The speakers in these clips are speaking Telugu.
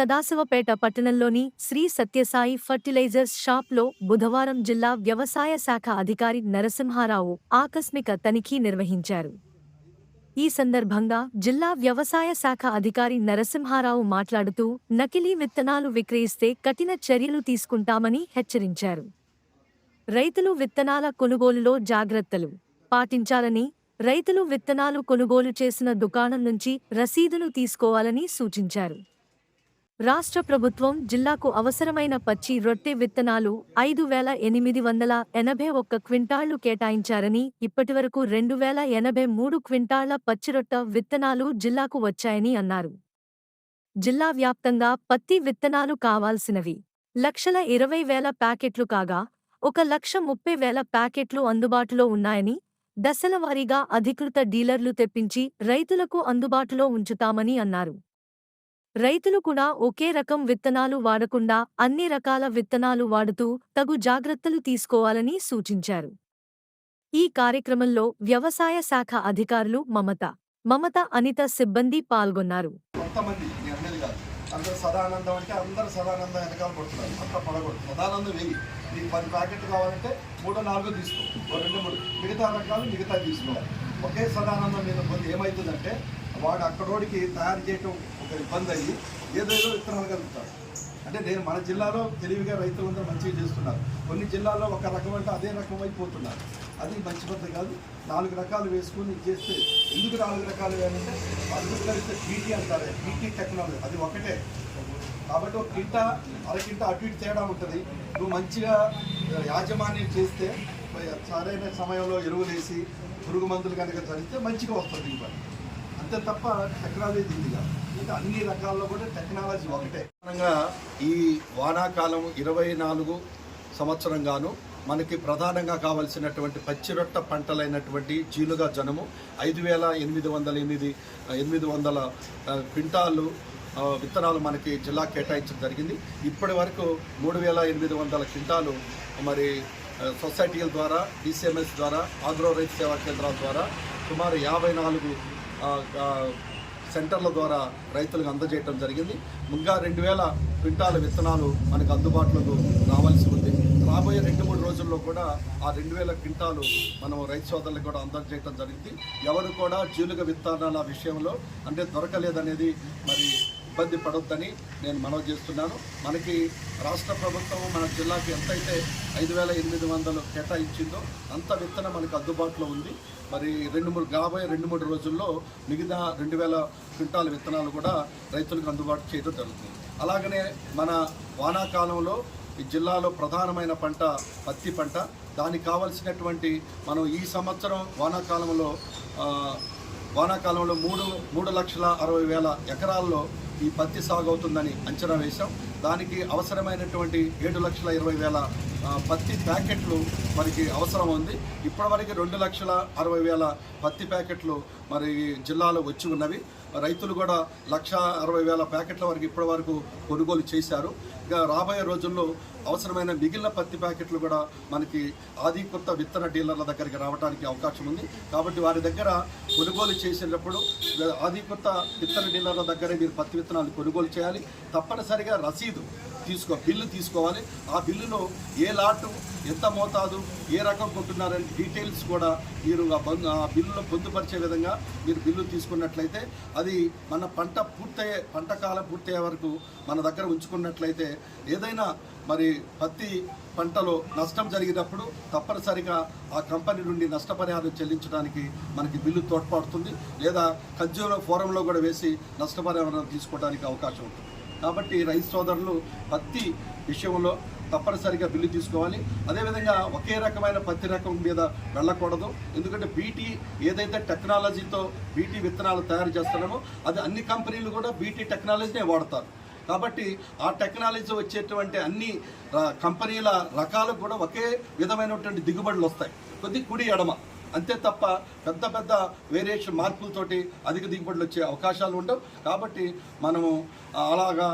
సదాశివపేట పట్టణంలోని శ్రీ సత్యసాయి ఫర్టిలైజర్స్ షాప్లో బుధవారం జిల్లా వ్యవసాయ శాఖ అధికారి నరసింహారావు ఆకస్మిక తనిఖీ నిర్వహించారు. ఈ సందర్భంగా జిల్లా వ్యవసాయ శాఖ అధికారి నరసింహారావు మాట్లాడుతూ నకిలీ విత్తనాలు విక్రయిస్తే కఠిన చర్యలు తీసుకుంటామని హెచ్చరించారు. రైతులు విత్తనాల కొనుగోలులో జాగ్రత్తలు పాటించాలని రైతులు విత్తనాలు కొనుగోలు చేసిన దుకాణం నుంచి రసీదును తీసుకోవాలని సూచించారు. రాష్ట్ర ప్రభుత్వం జిల్లాకు అవసరమైన పచ్చి రొట్టె విత్తనాలు ఐదు వేల ఎనిమిది వందల ఎనభై ఒక్క క్వింటాళ్ళు కేటాయించారని ఇప్పటివరకు రెండు వేల ఎనభై మూడు క్వింటాళ్ళ పచ్చిరొట్ట విత్తనాలు జిల్లాకు వచ్చాయని అన్నారు. జిల్లా వ్యాప్తంగా పత్తి విత్తనాలు కావాల్సినవి. లక్షల ఇరవై వేల ప్యాకెట్లు కాగా ఒక లక్ష ముప్పై వేల ప్యాకెట్లు అందుబాటులో ఉన్నాయని దశలవారీగా అధికృత డీలర్లు తెప్పించి రైతులకు అందుబాటులో ఉంచుతామని అన్నారు. రైతులు కూడా ఒకే రకం విత్తనాలు వాడకుండా అన్ని రకాల విత్తనాలు వాడుతూ తగు జాగ్రత్తలు తీసుకోవాలని సూచించారు. ఈ కార్యక్రమంలో వ్యవసాయ శాఖ అధికారులు మమత మమత అనిత సిబ్బంది పాల్గొన్నారు. అందరూ సదానందం అంటే అందరూ సదానందం వెనకాల పడుతున్నారు పడకూడదు సదానందం వెయ్యి. నీకు పది కావాలంటే మూడో నాలుగో తీసుకో రెండు మూడు. మిగతా రకాలు మిగతా తీసుకోవాలి. ఒకే సదానందం మీద ఏమవుతుందంటే వాడు అక్కడోడికి తయారు చేయటం ఒక ఇబ్బంది అయ్యి ఏదేదో విత్తనాలు కలుగుతాడు అంటే నేను మన జిల్లాలో తెలివిగా రైతులందరూ మంచిగా చేస్తున్నారు. కొన్ని జిల్లాల్లో ఒక రకం అంటే అదే రకం అయిపోతున్నారు. అది మంచి పద్ధతి కాదు. నాలుగు రకాలు వేసుకుని చేస్తే ఎందుకు నాలుగు రకాలు వేయాలంటే అందుకు కలిస్తే పీటీ అంటారు పీటీ టెక్నాలజీ అది ఒకటే. కాబట్టి ఒక కింట అరకింట అటు ఇటు తేడా ఉంటుంది. నువ్వు మంచిగా యాజమాన్యం చేస్తే సరైన సమయంలో ఎరువులు వేసి పురుగు మందులు కనుక ధరిస్తే మంచిగా వస్తుంది దిగుబడి అంతే తప్ప టెక్నాలజీ ఉంది కాదు. ఇంకా అన్ని రకాల్లో కూడా టెక్నాలజీ ఒకటే. ప్రధానంగా ఈ వానాకాలం ఇరవై నాలుగు సంవత్సరంగాను మనకి ప్రధానంగా కావలసినటువంటి పచ్చిరొట్ట పంటలైనటువంటి జీలుగా జనము ఐదు వేల ఎనిమిది వందల ఎనిమిది ఎనిమిది వందల క్వింటాలు విత్తనాలు మనకి జిల్లా కేటాయించడం జరిగింది. ఇప్పటి వరకు మూడు వేల ఎనిమిది వందల క్వింటాలు మరి సొసైటీల ద్వారా డిసిఎంఎస్ ద్వారా ఆగ్రో రైతు సేవా కేంద్రాల ద్వారా సుమారు యాభై నాలుగు సెంటర్ల ద్వారా రైతులకు అందజేయటం జరిగింది. ఇంకా రెండు వేల క్వింటాల విత్తనాలు మనకు అందుబాటులోకి రావాల్సి ఉంది. రాబోయే రెండు మూడు రోజుల్లో కూడా ఆ రెండు వేల క్వింటాలు మనం రైతు సోదరులకు కూడా అందజేయటం జరిగింది. ఎవరు కూడా జీలుగ విత్తనాల విషయంలో అంటే దొరకలేదనేది మరి ఇబ్బంది పడొద్దని నేను మనవి చేస్తున్నాను. మనకి రాష్ట్ర ప్రభుత్వం మన జిల్లాకి ఎంతైతే ఐదు వేల ఎనిమిది వందలు కేటాయించిందో అంత విత్తనం మనకు అందుబాటులో ఉంది. మరి రెండు మూడు రాబోయే రెండు మూడు రోజుల్లో మిగతా రెండు వేల క్వింటాల విత్తనాలు కూడా రైతులకు అందుబాటు చేయడం జరుగుతుంది. అలాగనే మన వానాకాలంలో ఈ జిల్లాలో ప్రధానమైన పంట పత్తి పంట. దానికి కావలసినటువంటి మనం ఈ సంవత్సరం వానాకాలంలో వానాకాలంలో మూడు మూడు లక్షల అరవై వేల ఎకరాల్లో ఈ పత్తి సాగు అవుతుందని అంచనా వేశాం. దానికి అవసరమైనటువంటి ఏడు లక్షల ఇరవై వేల పత్తి ప్యాకెట్లు మనకి అవసరం ఉంది. ఇప్పటివరకు రెండు లక్షల అరవై వేల పత్తి ప్యాకెట్లు మరి జిల్లాలో వచ్చి ఉన్నవి. రైతులు కూడా లక్ష అరవై వేల ప్యాకెట్ల వరకు ఇప్పటి వరకు కొనుగోలు చేశారు. ఇక రాబోయే రోజుల్లో అవసరమైన మిగిలిన పత్తి ప్యాకెట్లు కూడా మనకి ఆది కొత్త విత్తన డీలర్ల దగ్గరికి రావడానికి అవకాశం ఉంది. కాబట్టి వారి దగ్గర కొనుగోలు చేసేటప్పుడు ఆది కొత్త విత్తన డీలర్ల దగ్గరే మీరు పత్తి విత్తనాలు కొనుగోలు చేయాలి. తప్పనిసరిగా రసీదు తీసుకో బిల్లు తీసుకోవాలి. ఆ బిల్లులో ఏ లాటు ఎంత మోతాదు ఏ రకం కొంటున్నారని డీటెయిల్స్ కూడా మీరు ఆ బంద్ ఆ బిల్లులో పొందుపరిచే విధంగా మీరు బిల్లు తీసుకున్నట్లయితే అది మన పంట పూర్తయ్యే పంట కాలం పూర్తయ్యే వరకు మన దగ్గర ఉంచుకున్నట్లయితే ఏదైనా మరి పత్తి పంటలో నష్టం జరిగినప్పుడు తప్పనిసరిగా ఆ కంపెనీ నుండి నష్టపరిహారం చెల్లించడానికి మనకి బిల్లు తోడ్పడుతుంది. లేదా కన్జ్యూమర్ ఫోరంలో కూడా వేసి నష్టపరిహారం తీసుకోవడానికి అవకాశం ఉంటుంది. కాబట్టి రైతు సోదరులు పత్తి విషయంలో తప్పనిసరిగా బిల్లు తీసుకోవాలి. అదేవిధంగా ఒకే రకమైన పత్తి రకం మీద వెళ్ళకూడదు. ఎందుకంటే బీటీ ఏదైతే టెక్నాలజీతో బీటీ విత్తనాలు తయారు చేస్తున్నామో అది అన్ని కంపెనీలు కూడా బీటీ టెక్నాలజీనే వాడతారు. కాబట్టి ఆ టెక్నాలజీ వచ్చేటువంటి అన్ని కంపెనీల రకాలకు కూడా ఒకే విధమైనటువంటి దిగుబడులు వస్తాయి. కొద్ది కుడి ఎడమ. అంతే తప్ప పెద్ద పెద్ద వేరియేషన్ మార్పులతోటి అధిక దిగుబడులు వచ్చే అవకాశాలు ఉండవు. కాబట్టి మనము అలాగా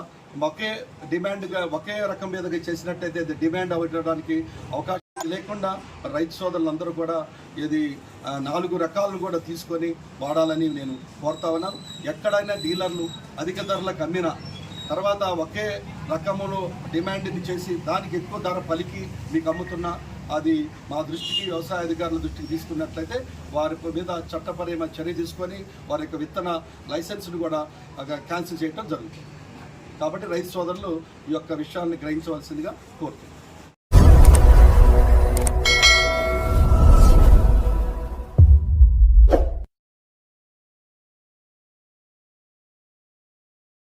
ఒకే డిమాండ్గా ఒకే రకం మీదగా చేసినట్టయితే అది డిమాండ్ అవ్వడానికి అవకాశం లేకుండా రైతు సోదరులందరూ కూడా ఇది నాలుగు రకాలను కూడా తీసుకొని వాడాలని నేను కోరుతా ఉన్నాను. ఎక్కడైనా డీలర్లు అధిక ధరలకు అమ్మినా తర్వాత ఒకే రకములో డిమాండ్ని చేసి దానికి ఎక్కువ ధర పలికి మీకు అమ్ముతున్నా అది మా దృష్టికి వ్యవసాయ అధికారుల దృష్టికి తీసుకున్నట్లయితే వారి మీద చట్టపరమైన చర్య తీసుకొని వారి యొక్క విత్తన లైసెన్స్ను కూడా క్యాన్సిల్ చేయడం జరుగుతుంది. కాబట్టి రైతు సోదరులు ఈ యొక్క విషయాన్ని గ్రహించవలసిందిగా కోరుతున్నాను